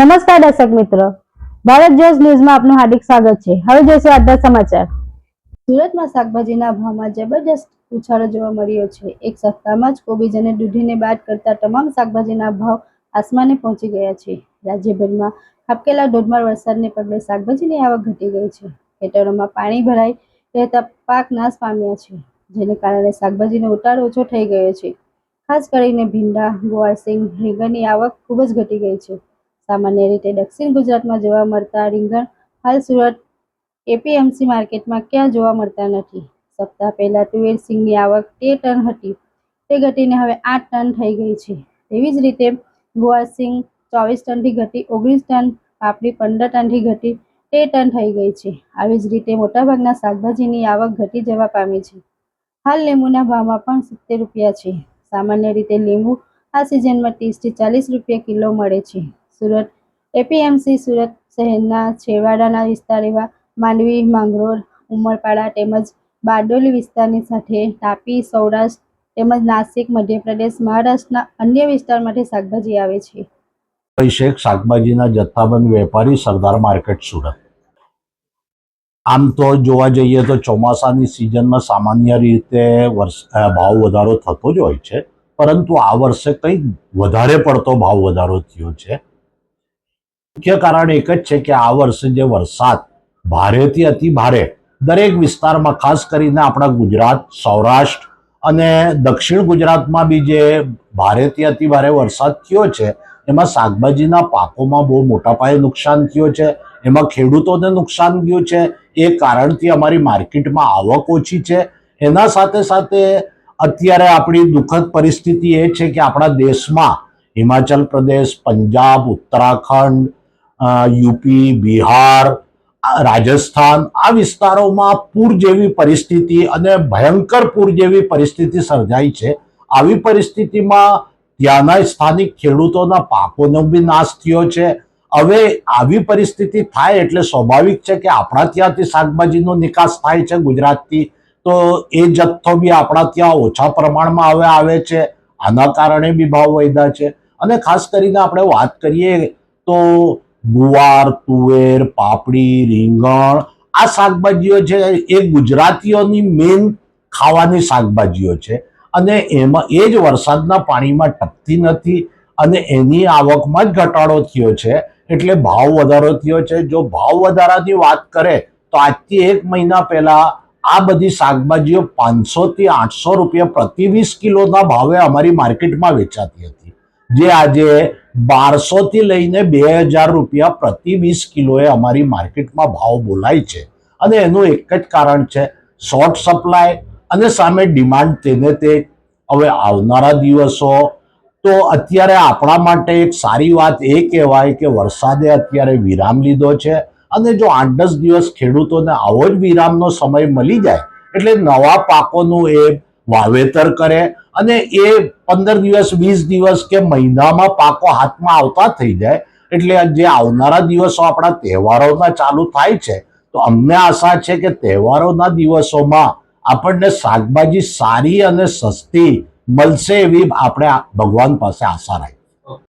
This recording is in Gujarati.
નમસ્કાર દર્શક મિત્રો. ભારત જોશ ન્યૂઝમાં આપનું હાર્દિક સ્વાગત છે. હવે જોશે આજના સમાચાર. સુરતમાં શાકભાજીના ભાવમાં જબરજસ્ત ઉછાળો જોવા મળ્યો છે. એક સપ્તાહમાં જ કોબીજ અને દૂધીને બાદ કરતા તમામ શાકભાજીના ભાવ આસમાને પહોંચી ગયા છે. રાજ્યભરમાં ખાબકેલા ધોધમાર વરસાદને પગલે શાકભાજીની આવક ઘટી ગઈ છે. ખેતરોમાં પાણી ભરાઈ રહેતા પાક નાશ પામ્યા છે, જેને કારણે શાકભાજીનો ઉતાર ઓછો થઈ ગયો છે. ખાસ કરીને ભીંડા ગુવારસિંગ રીંગણની આવક ખૂબ જ ઘટી ગઈ છે. સામાન્ય રીતે દક્ષિણ ગુજરાતમાં જોવા મળતા રીંગણ હાલ સુરત એપીએમસી માર્કેટમાં ક્યાં જોવા મળતા નથી? સપ્તાહ પહેલા તુવેર સિંગની આવક તેર ટન હતી. તે ઘટીને હવે આઠ ટન થઈ ગઈ છે. તેવી જ રીતે ગુવારસિંગ ચોવીસ ટનથી ઘટી, ઓગણીસ ટન, પાપડી પંદર ટનથી ઘટી તેર ટન થઈ ગઈ છે. આવી જ રીતે મોટાભાગના શાકભાજીની આવક ઘટી જવા પામી છે. હાલ લીંબુના ભાવમાં પણ સિત્તેર રૂપિયા છે. સામાન્ય રીતે લીંબુ આ સિઝનમાં ત્રીસથી ચાલીસ રૂપિયા કિલો મળે છે. સુરત. એપીએમસી સુરત શહેરના છેવાડાના વિસ્તાર એવા માંડવી, માંગરોળ, ઉમરપાડા તેમજ બારડોલી વિસ્તારની સાથે તાપી, સૌરાષ્ટ્ર તેમજ નાસિક, મધ્યપ્રદેશ, મહારાષ્ટ્રના અન્ય વિસ્તારમાંથી શાકભાજી આવે છે. અભિષેક શાકભાજીના જથ્થાબંધ વેપારી સરદાર માર્કેટ સુરત. આમ તો જોવા જઈએ તો ચોમાસાની સિઝનમાં સામાન્ય રીતે વર્ષ ભાવ વધારો થતો જ હોય છે. પરંતુ આ વર્ષે કંઈક વધારે પડતો ભાવ વધારો થયો છે. મુખ્ય કારણ એક જ છે કે આ વર્ષે જે વરસાદ ભારેથી અતિ ભારે દરેક વિસ્તારમાં, ખાસ કરીને આપણા ગુજરાત, સૌરાષ્ટ્ર અને દક્ષિણ ગુજરાતમાં બી જે ભારેથી અતિ ભારે વરસાદ થયો છે, એમાં શાકભાજીના પાકોમાં બહુ મોટા પાયે નુકસાન થયું છે, એમાં ખેડૂતોને નુકસાન થયું છે, એ કારણથી અમારી માર્કેટમાં આવક ઓછી છે. એના સાથે સાથે અત્યારે આપણી દુઃખદ પરિસ્થિતિ એ છે કે આપણા દેશમાં હિમાચલ પ્રદેશ, પંજાબ, ઉત્તરાખંડ યુપી, બિહાર રાજસ્થાન આ વિસ્તારોમાં પૂર જેવી પરિસ્થિતિ અને ભયંકર પૂર જેવી પરિસ્થિતિ સર્જાઈ છે. આવી પરિસ્થિતિમાં ત્યાંના સ્થાનિક ખેડૂતોના પાકોનો બી નાશ થયો છે. હવે આવી પરિસ્થિતિ થાય એટલે સ્વાભાવિક છે કે આપણા ત્યાંથી શાકભાજીનો નિકાસ થાય છે ગુજરાતથી. તો એ જથ્થો બી આપણા ત્યાં ઓછા પ્રમાણમાં હવે આવે છે. આના કારણે બી ભાવ વધ્યા છે. અને ખાસ કરીને આપણે વાત કરીએ તો ગુવાર, તુવેર, પાપડી, રીંગણ, આ શાકભાજીઓ છે એ ગુજરાતીઓની મેઇન ખાવાની શાકભાજીઓ છે. અને એમાં એ જ વરસાદના પાણીમાં ટકતી નથી અને એની આવકમાં જ ઘટાડો થયો છે. એટલે ભાવ વધારો થયો છે. જો ભાવ વધારાની વાત કરે તો આજથી એક મહિના પહેલા આ બધી શાકભાજીઓ પાંચસો થી આઠસો રૂપિયા પ્રતિ વીસ કિલોના ભાવે અમારી માર્કેટમાં વેચાતી હતી. જે આજે બારસો થી લઈને બે હજાર રૂપિયા પ્રતિ વીસ કિલોએ અમારી માર્કેટમાં ભાવ બોલાય છે. અને એનું એક જ કારણ છે શોર્ટ સપ્લાય અને સામે ડિમાન્ડ તેને તે હવે આવનારા દિવસો. તો અત્યારે આપણા માટે એક સારી વાત એ કહેવાય કે વરસાદે અત્યારે વિરામ લીધો છે. અને જો આઠ દસ દિવસ ખેડૂતોને આવો જ વિરામનો સમય મળી જાય, એટલે નવા પાકોનું એ વાવેતર કરે અને એ પંદર દિવસ, વીસ દિવસ કે મહિનામાં પાકો હાથમાં આવતા થઈ જાય. એટલે જે આવનારા દિવસો આપણા તહેવારોના ચાલુ થાય છે, તો અમને આશા છે કે તહેવારોના દિવસોમાં આપણને શાકભાજી સારી અને સસ્તી મળશે એવી આપણે ભગવાન પાસે આશા રાખીએ.